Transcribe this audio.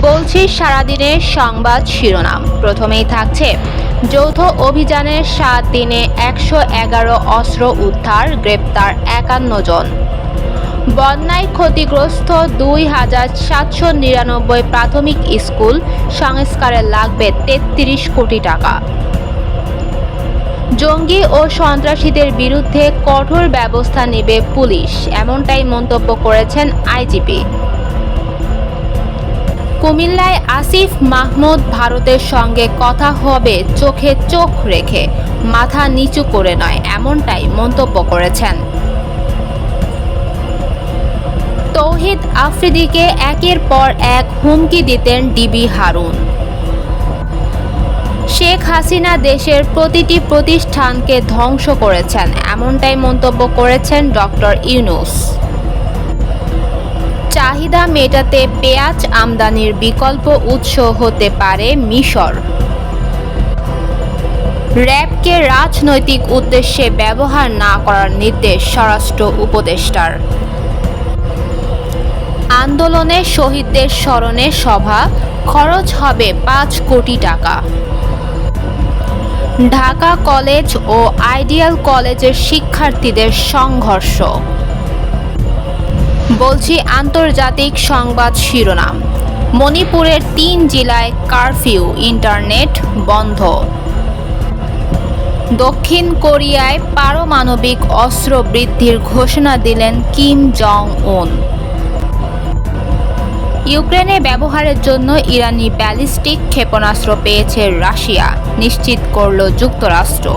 বলছি, সারাদিনের সংবাদ শিরোনাম। প্রথমেই থাকছে, যৌথ অভিযানের সাত দিনে একশো এগারো অস্ত্র উদ্ধার, গ্রেপ্তার একান্ন জন। বন্যায় ক্ষতিগ্রস্ত দুই হাজার সাতশো নিরানব্বই প্রাথমিক স্কুল, সংস্কারে লাগবে তেত্রিশ কোটি টাকা। জঙ্গি ও সন্ত্রাসীদের বিরুদ্ধে কঠোর ব্যবস্থা নেবে পুলিশ, এমনটাই মন্তব্য করেছেন আইজিপি। কুমিল্লায় আসিফ মাহমুদ ভারতের সঙ্গে কথা হবে, চোখে চোখ রেখে। মাথা নিচু করে নয়, এমনটাই মন্তব্য করেছেন। তৌহিদ আফ্রিদিকে একের পর এক হুমকি দিতেন ডিবি হারুন। শেখ হাসিনা দেশের প্রতিটি প্রতিষ্ঠানকে ধ্বংস করেছেন, এমনটাই মন্তব্য করেছেন ডক্টর ইউনুস। চাহিদা মেটাতে পেঁয়াজ আমদানির বিকল্প উৎস হতে পারে মিশর। র্যাবকে রাজনৈতিক উদ্দেশ্যে ব্যবহার না করার নির্দেশ স্বরাষ্ট্র উপদেষ্টার। আন্দোলনে শহীদদের স্মরণে সভা, খরচ হবে পাঁচ কোটি টাকা। ঢাকা কলেজ ও আইডিয়াল কলেজের শিক্ষার্থীদের সংঘর্ষ। বলছি আন্তর্জাতিক সংবাদ শিরোনাম। মণিপুরের তিন জেলায় কারফিউ, ইন্টারনেট বন্ধ। দক্ষিণ কোরিয়ায় পারমাণবিক অস্ত্র বৃদ্ধির ঘোষণা দিলেন কিম জং উন ইউক্রেনে ব্যবহারের জন্য ইরানি ব্যালিস্টিক ক্ষেপণাস্ত্র পেয়েছে রাশিয়া, নিশ্চিত করল যুক্তরাষ্ট্র।